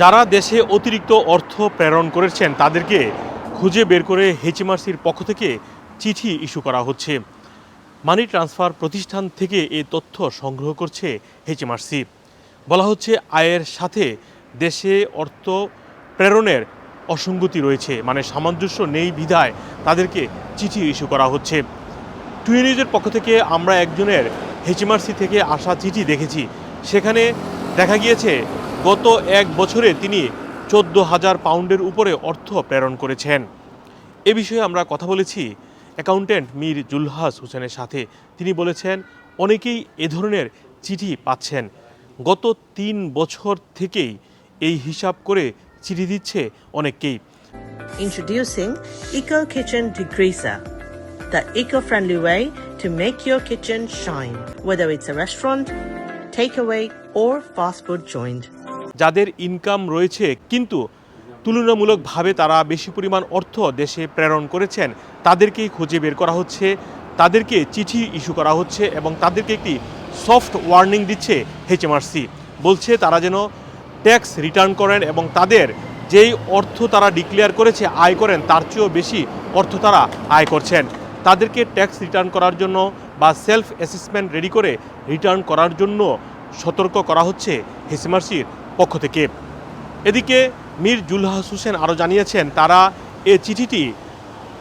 যারা দেশে অতিরিক্ত অর্থ প্রেরণ করেছেন, তাদেরকে খুঁজে বের করে হেচিমার্সির পক্ষ থেকে চিঠি ইস্যু করা হচ্ছে। মানি ট্রান্সফার প্রতিষ্ঠান থেকে এই তথ্য সংগ্রহ করছে হেচিমার্সি। বলা হচ্ছে, আয়ের সাথে দেশে অর্থ প্রেরণের অসঙ্গতি রয়েছে মানে সামঞ্জস্য নেই বিধায় তাদেরকে চিঠি ইস্যু করা হচ্ছে। টুই নিউজের পক্ষ থেকে আমরা একজনের হেচিমার্সি থেকে আসা চিঠি দেখেছি। সেখানে দেখা গিয়েছে গত এক বছরে তিনি চোদ্দ হাজার পাউন্ডের উপরে অর্থ প্রেরণ করেছেন। এ বিষয়ে আমরা কথা বলেছি। অ্যাকাউন্টেন্ট মীর জুলহাস হোসেনের সাথে। তিনি বলেছেন অনেকেই এ ধরনের চিঠি পাচ্ছেন। গত তিন বছর থেকেই এই হিসাব করে চিঠি দিচ্ছে অনেককেই। Introducing Eco Kitchen Degreaser, the eco-friendly way to make your kitchen shine, whether it's a restaurant, takeaway, or fast food joint. যাদের ইনকাম রয়েছে, কিন্তু তুলনামূলকভাবে তারা বেশি পরিমাণ অর্থ দেশে প্রেরণ করেছেন, তাদেরকেই খুঁজে বের করা হচ্ছে, তাদেরকে চিঠি ইস্যু করা হচ্ছে এবং তাদেরকে একটি সফট ওয়ার্নিং দিচ্ছে এইচএমআরসি বলছে তারা যেন ট্যাক্স রিটার্ন করেন এবং তাদের যেই অর্থ তারা ডিক্লেয়ার করেছে, আয় করেন, তার চেয়েও বেশি অর্থ তারা আয় করছেন। তাদেরকে ট্যাক্স রিটার্ন করার জন্য বা সেলফ অ্যাসেসমেন্ট রেডি করে রিটার্ন করার জন্য সতর্ক করা হচ্ছে হেসিমার্সির পক্ষ থেকে। এদিকে মীর জুলহাস হোসেন আরও জানিয়েছেন, তারা এ চিঠিটি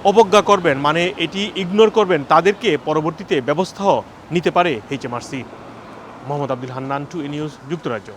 অবজ্ঞা করবেন মানে এটি ইগনোর করবেন, তাদেরকে পরবর্তীতে ব্যবস্থাও নিতে পারে HMRC Mohammad Abdul Hannan, two A news, যুক্তরাজ্য।